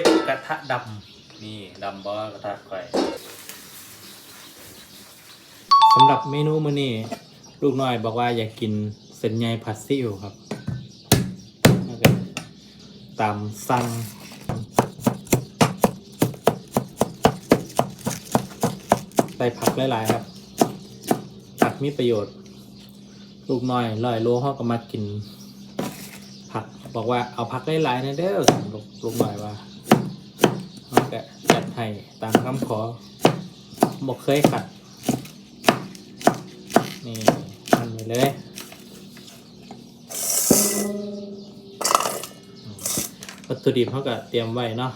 ฟกระทะดำนี่ดำบ่กระทะไฟสำหรับเมนูมื้อนี้ลูกน้อยบอกว่าอยากกินเส้นใหญ่ผัดซีอิ๊วครับแล้วก็ตามสั่งใส่ผักหลายๆครับ ผักมีประโยชน์ ลูกน้อยลอยโลเขาก็มากิน ผักบอกว่าเอาผักหลายๆนะเด้อลูกลูกน้อยว่าเขา ก็จัดให้ตามคำขอบอกเคยขัด นี่ทำไปเลยวัตถุดิบเขาก็เตรียมไว้เนาะ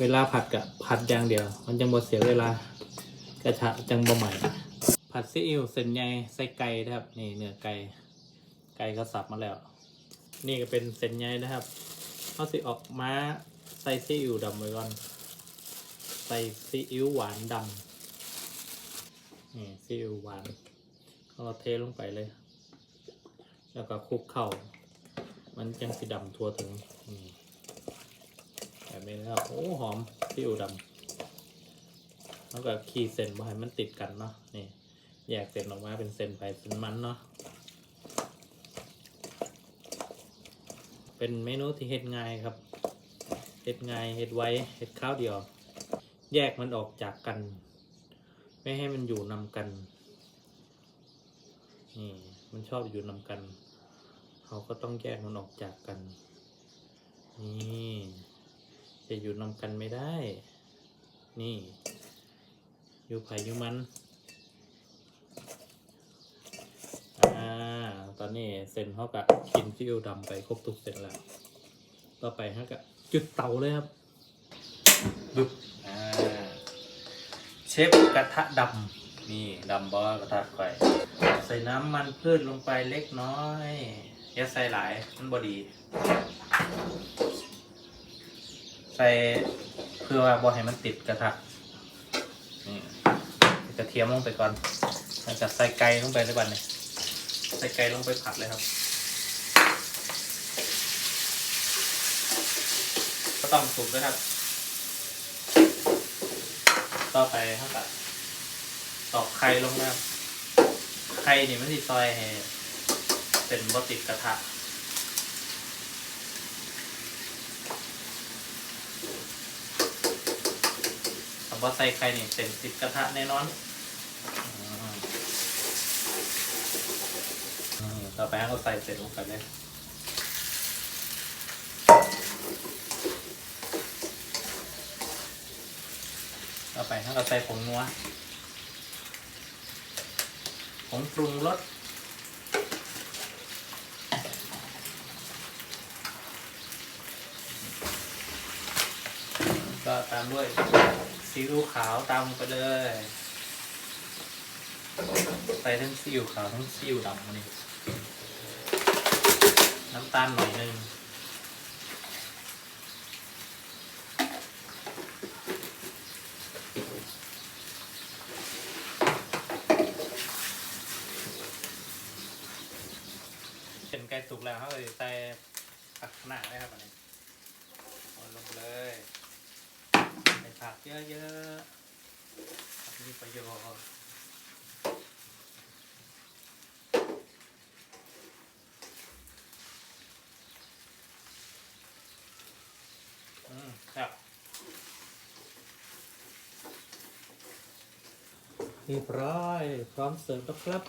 เวลาผัดกับผัดอย่างเดียว มันจังบ่เสียเวลากระทะจังบ่ใหม่ ผัดซีอิ๊วเส้นใหญ่ใส่ไก่นะครับ นี่เนื้อไก่ ไก่ก็สับมาแล้ว นี่ก็เป็นเส้นใหญ่นะครับเอาสิออกมา ส่ซีอิ๊วดำไว้ก่อน ใส่ซีอิ๊วหวานดำนี่ซีอิ๊วหวานเอาเทลงไปเลย แล้วก็คลุกเข้า มันจังสีดำทั่วถึงแบบนี้นะครับโอ้หอมซีอิ๊วดำแล้วก็ขีดเส้นมาให้มันติดกันเนาะนี่แยกเส้นออกมาเป็นเส้นไปเป็นมันเนาะเป็นเมนูที่เฮ็ดง่ายครับ เฮ็ดง่ายเฮ็ดไว้เฮ็ดข้าวเดียว แยกมันออกจากกัน ไม่ให้มันอยู่นำกัน นี่ มันชอบอยู่นำกัน เขาก็ต้องแยกมันออกจากกัน นี่จะอยู่นำกันไม่ได้ นี่ อยู่ไผ่อยู่มัน อ่า ตอนนี้เส้นเขากะกินซีอิ๊วดำไปครบทุกเส้นแล้ว ต่อไปเขากะ จุดเตาเลยครับดุบอ่าเชฟกระทะดำนี่ดำบ่กระทะไฟใส่น้ำมันพืชลงไปเล็กน้อยอย่าใส่หลายมันบอดี ใส่เพื่อว่าบ่ให้มันติดกระทะนี่กระเทียมลงไปก่อนแล้วก็ใส่ไก่ลงไปเลยบัดเนี่ยใส่ไก่ลงไปผัดเลยครับ ก็ต้องสุกด้วยครับ ต่อไปเท่ากับตอกไข่ลงนะครับไข่นี่มันสิซอยให้เป็นบติดกระทะถ้าบ่ใส่ไข่นี่เป็นติดกระทะแน่นอนต่อไปเราใส่เสร็จลงไปเลย ต่อไปให้เราใส่ผงนัวผงปรุงรสก็ตามด้วยซีอิ๊วขาวตามไปเลยใส่ทั้งซีอิ๊วขาวทั้งซีอิ๊วดำนี่น้ำตาลหน่อยหนึงเป็นไก่สุกแล้วเขาเลยใส่ผักหนาได้ครับอันนี้ลงเลยใส่ผักเยอะๆผักมีประโยชน์อืมครับเรียบร้อยพร้อมเสิร์ฟแล้วครับ